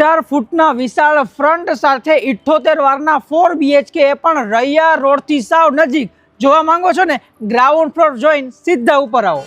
અઢાર ફૂટના વિશાળ ફ્રન્ટ સાથે ઇઠ્ઠોતેર વારના ફોર બીએચકે એ પણ રૈયા રોડથી સાવ નજીક. જોવા માંગો છો ને ગ્રાઉન્ડ ફ્લોર જોઈન સીધા ઉપર આવો.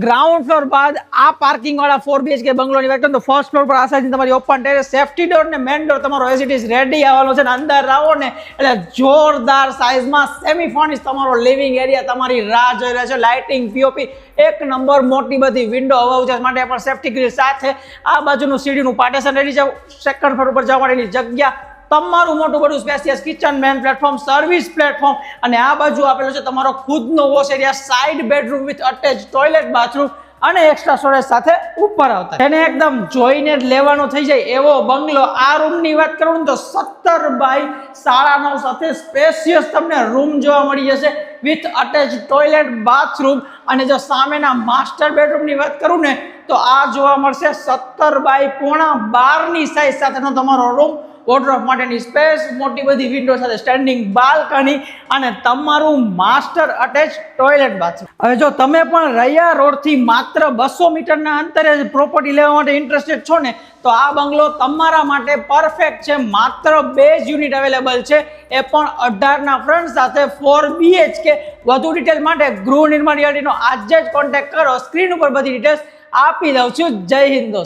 ગ્રાઉન્ડ ફ્લોર બાદ આ પાર્કિંગ વાળા ફોર બીએચકે બંગલોની વાત ફર્સ્ટ ફ્લોર પર આ તમારી ઓપન ટેરેસ સેફ્ટી ડોર ને મેન ડોર તમારો એઝ ઇટ ઇઝ રેડી આવવાનો છે ને અંદર આવો ને એટલે જોરદાર સાઇઝમાં સેમી ફર્નિશ તમારો લિવિંગ એરિયા તમારી રાહ જોઈ રહ્યા છે. લાઇટિંગ પીઓપી એક નંબર મોટી બધી વિન્ડો હવા ઉજાસ માટે પણ સેફ્ટી ગ્રીલ સાથે આ બાજુનું સીડીનું પાર્ટેશન રેડી છે. સેકન્ડ ફ્લોર ઉપર જવા માટેની જગ્યા તમારું મોટું બધું spacious kitchen main platform service platform અને આ બાજુ આપેલો છે તમારો ખુદનો wash area side bedroom with attach toilet bathroom અને એક્સ્ટ્રા સ્ટોરેજ સાથે ઉપર આવતા. એને એકદમ જોઈને જ લેવાનો થઈ જાય એવો બંગલો. આ રૂમની વાત કરું તો સત્તર બાય સાડા નવ સાથે સ્પેશિયસ તમને રૂમ જોવા મળી જશે વિથ અટેચ ટોયલેટ બાથરૂમ અને જો સામેના માસ્ટર બેડરૂમની વાત કરું ને તો આ જોવા મળશે સત્તર બાય પોણા બારની સાઇઝ સાથેનો તમારો રૂમ વોર્ડરોબ માટેની સ્પેસ મોટી બધી વિન્ડો સાથે સ્ટેન્ડિંગ બાલ્કની અને તમારું માસ્ટર અટેચ ટોયલેટ બાથરૂમ હવે જો તમે પણ રૈયા રોડથી માત્ર બસો મીટરના અંતરે પ્રોપર્ટી લેવા માટે ઇન્ટરેસ્ટેડ છો ને, તો આ બંગલો તમારા માટે પરફેક્ટ છે. માત્ર બે જ યુનિટ અવેલેબલ છે. એ પણ અઢારના ફ્રન્ટ સાથે ફોર બીએચકે વધુ ડિટેલ માટે ગૃહ નિર્માણ યાર્ડીનો આજે જ કોન્ટેક્ટ કરો. સ્ક્રીન ઉપર બધી ડિટેલ્સ આપી દઉં છું. જય હિન્દ